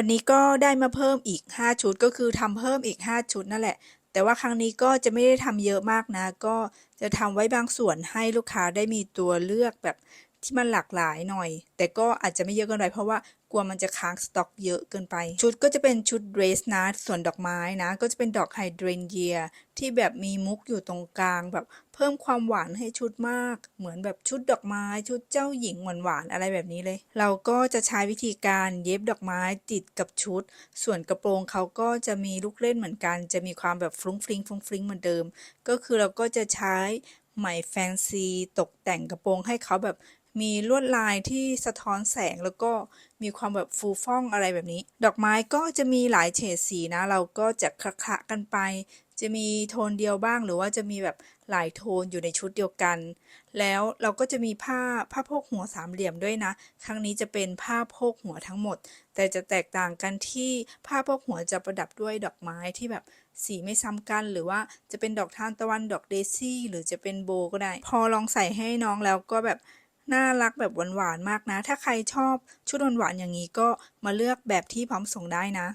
วันนี้ก็ได้มาเพิ่มอีก 5 ชุดก็คือทำเพิ่มอีก 5 ชุดนั่นแหละ แต่ว่าครั้งนี้ก็จะไม่ได้ทำเยอะมากนะ ก็จะทำไว้บางส่วนให้ลูกค้าได้มีตัวเลือกแบบ ที่มันหลากหลายหน่อย แต่ก็อาจจะไม่เยอะเกินไปเพราะว่ากลัวมันจะค้างสต็อกเยอะเกินไป ชุดก็จะเป็นชุดเดรสนะส่วนดอกไม้นะ ก็จะเป็นดอกไฮเดรนเยียที่แบบมีมุกอยู่ตรงกลางแบบ เพิ่มความหวานให้ชุดมาก เหมือนแบบชุดดอกไม้ ชุดเจ้าหญิงหวานๆอะไรแบบนี้เลย เราก็จะใช้วิธีการเย็บดอกไม้ติดกับชุด ส่วนกระโปรงเขาก็จะมีลูกเล่นเหมือนกัน จะมีความแบบฟรุ้งฟริงฟรุ้งฟริงเหมือนเดิม ก็คือเราก็จะใช้ไหมแฟนซีตกแต่งกระโปรงให้เขาแบบ มีลวดลายที่สะท้อนแสงแล้วก็มีความแบบฟูฟ่องอะไรแบบนี้ ดอกไม้ก็จะมีหลายเฉดสีนะ เราก็จะคละๆกันไป จะมีโทนเดียวบ้างหรือว่าจะมีแบบหลายโทนอยู่ในชุดเดียวกัน แล้วเราก็จะมีผ้าผ้าโพกหัวสามเหลี่ยมด้วยนะ ครั้งนี้จะเป็นผ้าโพกหัวทั้งหมด แต่จะแตกต่างกันที่ผ้าโพกหัวจะประดับด้วยดอกไม้ที่แบบสีไม่ซ้ำกันหรือว่าจะเป็นดอกทานตะวันดอกเดซี่ หรือจะเป็นโบก็ได้ พอลองใส่ให้น้องแล้วก็แบบ น่ารักแบบหวานๆมากนะ ถ้าใครชอบชุดหวานๆอย่างนี้ก็มาเลือกแบบที่พร้อมส่งได้นะ